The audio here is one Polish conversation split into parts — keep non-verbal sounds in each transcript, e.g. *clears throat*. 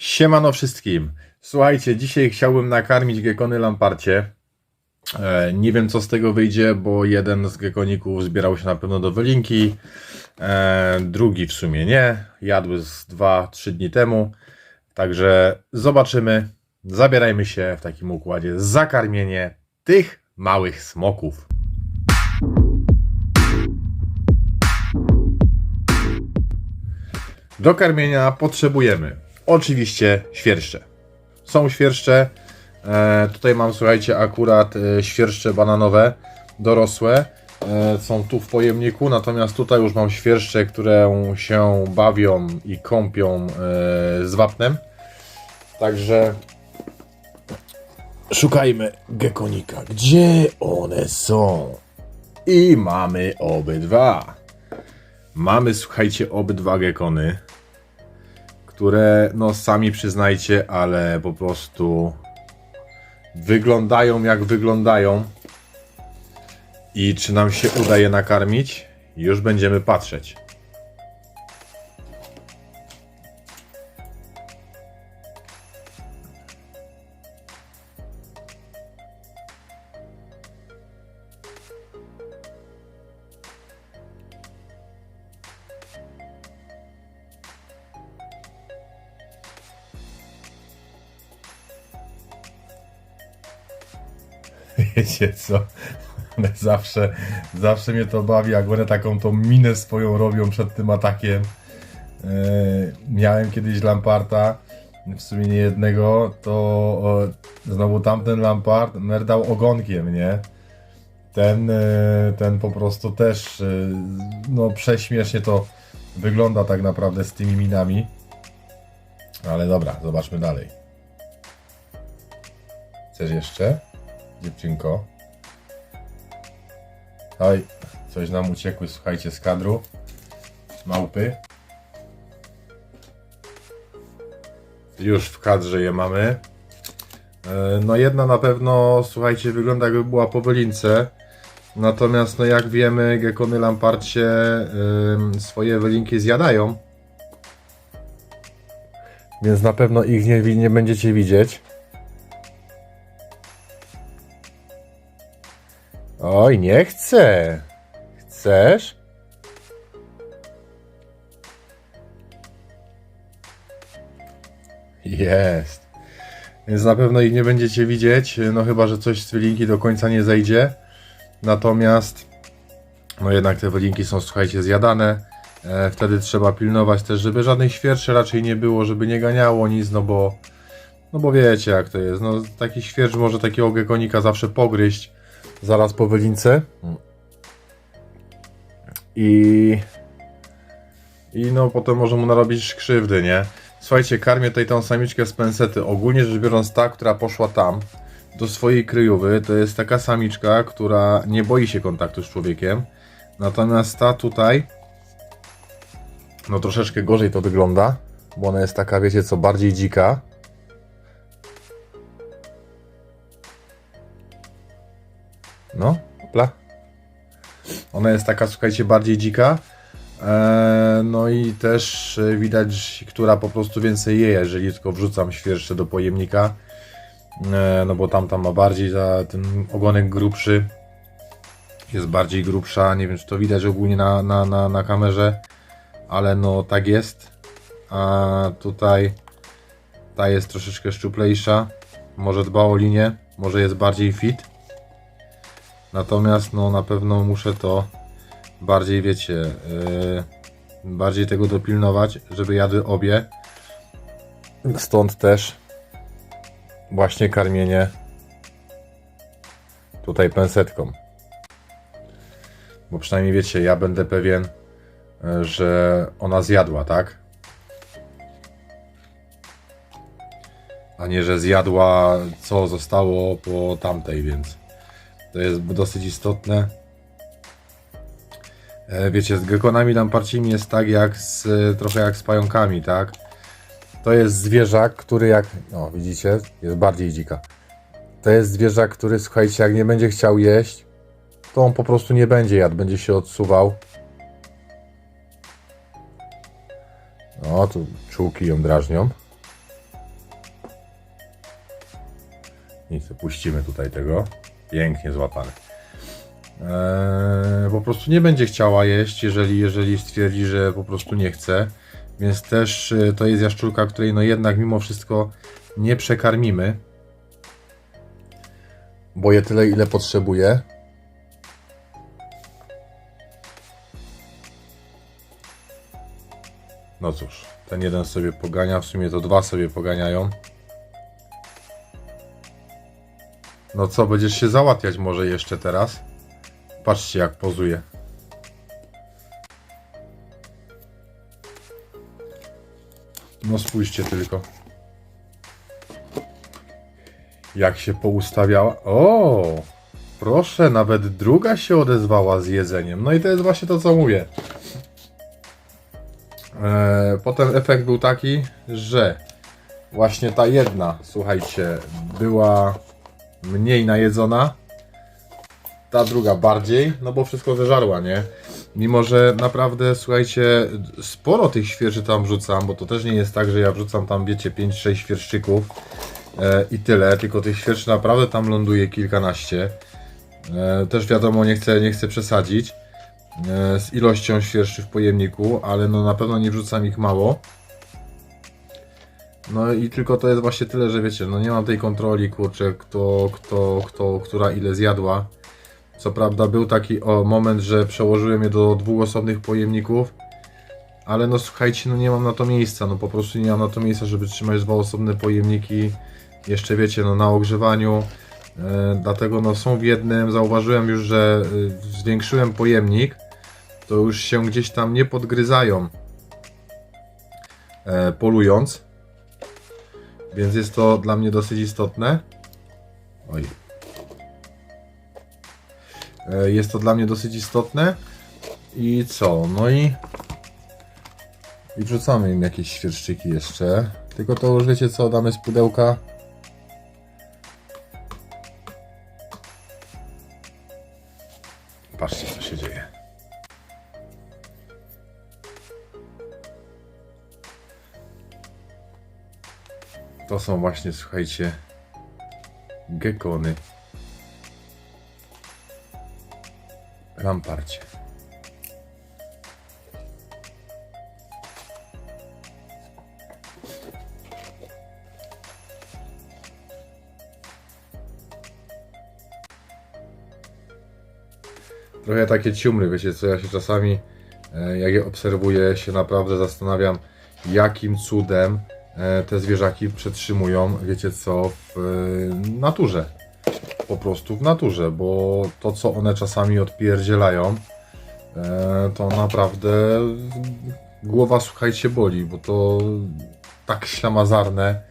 Siemano wszystkim. Słuchajcie, dzisiaj chciałbym nakarmić gekony lamparcie. E, nie wiem co z tego wyjdzie, bo jeden z gekoników zbierał się na pewno do wylinki, e, drugi w sumie nie. Jadły z 2-3 dni temu. Także zobaczymy. Zabierajmy się w takim układzie za karmienie tych małych smoków. Do karmienia potrzebujemy oczywiście świerszcze. Są świerszcze. E, tutaj mam, słuchajcie, akurat e, świerszcze bananowe, dorosłe. E, są tu w pojemniku, natomiast tutaj już mam świerszcze, które się bawią i kąpią e, z wapnem. Także szukajmy gekonika. Gdzie one są? I mamy obydwa. Mamy, słuchajcie, obydwa gekony które, no sami przyznajcie, ale po prostu wyglądają jak wyglądają. I czy nam się udaje nakarmić? Już będziemy patrzeć. Wiecie co? *laughs* Zawsze, zawsze mnie to bawi, jak one taką tą minę swoją robią przed tym atakiem. E, miałem kiedyś Lamparta, w sumie nie jednego, to o, znowu tamten Lampart merdał ogonkiem, nie? Ten, e, ten po prostu też, e, no prześmiesznie to wygląda tak naprawdę z tymi minami. Ale dobra, zobaczmy dalej. Chcesz jeszcze? Dziewczynko. Oj, coś nam uciekły, słuchajcie, z kadru. Małpy. Już w kadrze je mamy. E, No jedna na pewno, słuchajcie, wygląda jakby była po wylince. Natomiast, no jak wiemy, gekony lamparcie ym, swoje wylinki zjadają. Więc na pewno ich nie, nie będziecie widzieć. Oj, nie chcę. Chcesz? Jest. Więc na pewno ich nie będziecie widzieć, no chyba, że coś z wylinki do końca nie zejdzie. Natomiast, no jednak te wylinki są, słuchajcie, zjadane. E, wtedy trzeba pilnować też, żeby żadnych świerczy raczej nie było, żeby nie ganiało nic, no bo, no bo wiecie jak to jest. No, taki świercz może takiego gekonika zawsze pogryźć zaraz po wylince. I, I no potem może mu narobić krzywdy, nie? Słuchajcie, karmię tutaj tą samiczkę z pensety. Ogólnie rzecz biorąc ta, która poszła tam, do swojej kryjówy, to jest taka samiczka, która nie boi się kontaktu z człowiekiem. Natomiast ta tutaj, no troszeczkę gorzej to wygląda, bo ona jest taka, wiecie co, bardziej dzika. No, hopla. Ona jest taka, słuchajcie, bardziej dzika. Eee, no i też e, widać, która po prostu więcej je, jeżeli tylko wrzucam świerszcze do pojemnika. Eee, no bo tamta ma bardziej za ten ogonek grubszy. Jest bardziej grubsza. Nie wiem, czy to widać ogólnie na, na, na, na kamerze, ale no tak jest. A tutaj ta jest troszeczkę szczuplejsza. Może dba o linię, może jest bardziej fit. Natomiast no na pewno muszę to bardziej, wiecie, yy, bardziej tego dopilnować, żeby jadły obie. Stąd też właśnie karmienie tutaj pensetką. Bo przynajmniej wiecie, ja będę pewien, yy, że ona zjadła, tak? A nie, że zjadła co zostało po tamtej, więc to jest dosyć istotne. E, Wiecie, z gekonami lamparcimi jest tak jak z, trochę jak z pająkami, tak? To jest zwierzak, który jak, no widzicie, jest bardziej dzika. To jest zwierzak, który słuchajcie, jak nie będzie chciał jeść, to on po prostu nie będzie jadł, będzie się odsuwał. No, tu czułki ją drażnią. Nic, puścimy tutaj tego. Pięknie złapany. Eee, po prostu nie będzie chciała jeść, jeżeli, jeżeli stwierdzi, że po prostu nie chce. Więc też e, to jest jaszczurka, której no jednak mimo wszystko nie przekarmimy. Bo je tyle, ile potrzebuje. No cóż, ten jeden sobie pogania, w sumie to dwa sobie poganiają. No co, będziesz się załatwiać może jeszcze teraz? Patrzcie jak pozuje. No spójrzcie tylko. Jak się poustawiała. O! Proszę, nawet druga się odezwała z jedzeniem. No i to jest właśnie to, co mówię. E, potem efekt był taki, że właśnie ta jedna, słuchajcie, była mniej najedzona, ta druga bardziej, no bo wszystko zeżarła, nie? Mimo, że naprawdę, słuchajcie, sporo tych świeży tam wrzucam, bo to też nie jest tak, że ja wrzucam tam, wiecie, 5-6 świerszczyków e, i tyle, tylko tych świerszczy naprawdę tam ląduje kilkanaście. E, też wiadomo, nie chcę, nie chcę przesadzić e, z ilością świerszczy w pojemniku, ale no na pewno nie wrzucam ich mało. No i tylko to jest właśnie tyle, że wiecie, no nie mam tej kontroli, kurczę, kto, kto, kto, która ile zjadła. Co prawda był taki o, moment, że przełożyłem je do dwóch osobnych pojemników, ale no słuchajcie, no nie mam na to miejsca, no po prostu nie mam na to miejsca, żeby trzymać dwa osobne pojemniki. Jeszcze wiecie, no na ogrzewaniu, e, dlatego no są w jednym, zauważyłem już, że e, zwiększyłem pojemnik, to już się gdzieś tam nie podgryzają e, polując. Więc jest to dla mnie dosyć istotne. Oj. E, Jest to dla mnie dosyć istotne. I co? No i. I wrzucamy im jakieś świerszczyki jeszcze. Tylko to już wiecie co, damy z pudełka. To są właśnie, słuchajcie, gekony. Lamparcie. Trochę takie ciumry, wiecie co, ja się czasami, e, jak je obserwuję, się naprawdę zastanawiam, jakim cudem te zwierzaki przetrzymują, wiecie co, w e, naturze. Po prostu w naturze, bo to, co one czasami odpierdzielają, e, to naprawdę głowa, słuchajcie, boli, bo to tak ślamazarne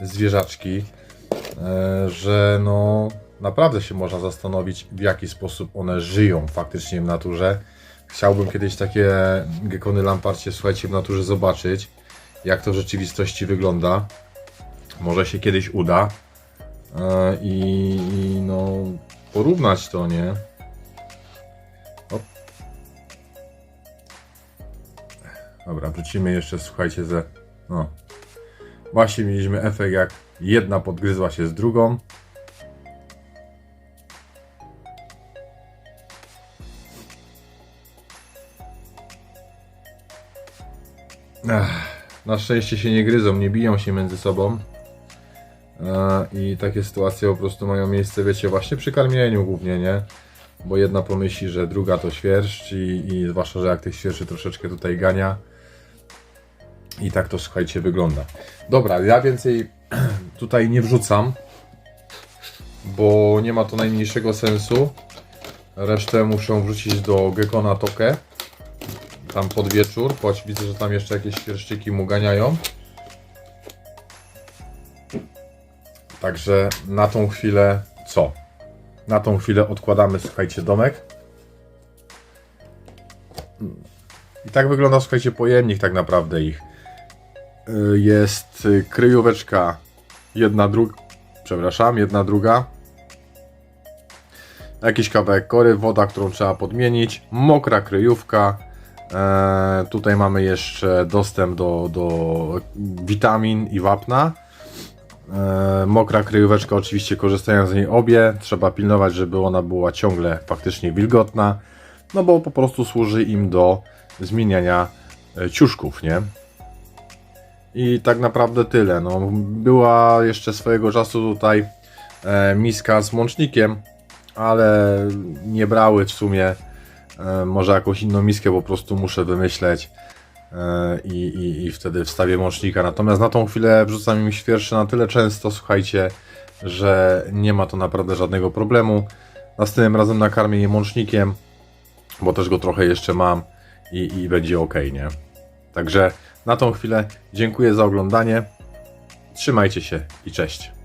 zwierzaczki, e, że no naprawdę się można zastanowić, w jaki sposób one żyją faktycznie w naturze. Chciałbym kiedyś takie gekony lamparcie, słuchajcie, w naturze zobaczyć, jak to w rzeczywistości wygląda. Może się kiedyś uda e, i, i no porównać to, nie? Op. Dobra, wrócimy jeszcze, słuchajcie, ze... No. Właśnie mieliśmy efekt, jak jedna podgryzła się z drugą. Ech, na szczęście się nie gryzą, nie biją się między sobą. E, I takie sytuacje po prostu mają miejsce, wiecie, właśnie przy karmieniu głównie, nie? Bo jedna pomyśli, że druga to świerszcz i, i zwłaszcza, że jak tych świerszczy troszeczkę tutaj gania. I tak to, słuchajcie, wygląda. Dobra, ja więcej *clears throat* tutaj nie wrzucam, bo nie ma to najmniejszego sensu. Resztę muszę wrzucić do Gekona Toke tam pod wieczór, choć widzę, że tam jeszcze jakieś świerszczyki mu ganiają. Także na tą chwilę co? Na tą chwilę odkładamy, słuchajcie, domek. I tak wygląda, słuchajcie, pojemnik tak naprawdę ich. Y, Jest y, kryjóweczka jedna, druga, przepraszam, jedna, druga. Jakiś kawałek kory, woda, którą trzeba podmienić, mokra kryjówka, E, tutaj mamy jeszcze dostęp do, do witamin i wapna. E, mokra kryjóweczka, oczywiście korzystają z niej obie. Trzeba pilnować, żeby ona była ciągle faktycznie wilgotna, no bo po prostu służy im do zmieniania e, ciuszków, nie? I tak naprawdę tyle. No, była jeszcze swojego czasu tutaj e, miska z łącznikiem, ale nie brały w sumie. E, może jakąś inną miskę po prostu muszę wymyśleć e, i, i, i wtedy wstawię łącznika. Natomiast na tą chwilę wrzucam im świerszy na tyle często, słuchajcie, że nie ma to naprawdę żadnego problemu. Następnym razem nakarmię je łącznikiem, bo też go trochę jeszcze mam i, i będzie ok, nie? Także na tą chwilę dziękuję za oglądanie. Trzymajcie się i cześć.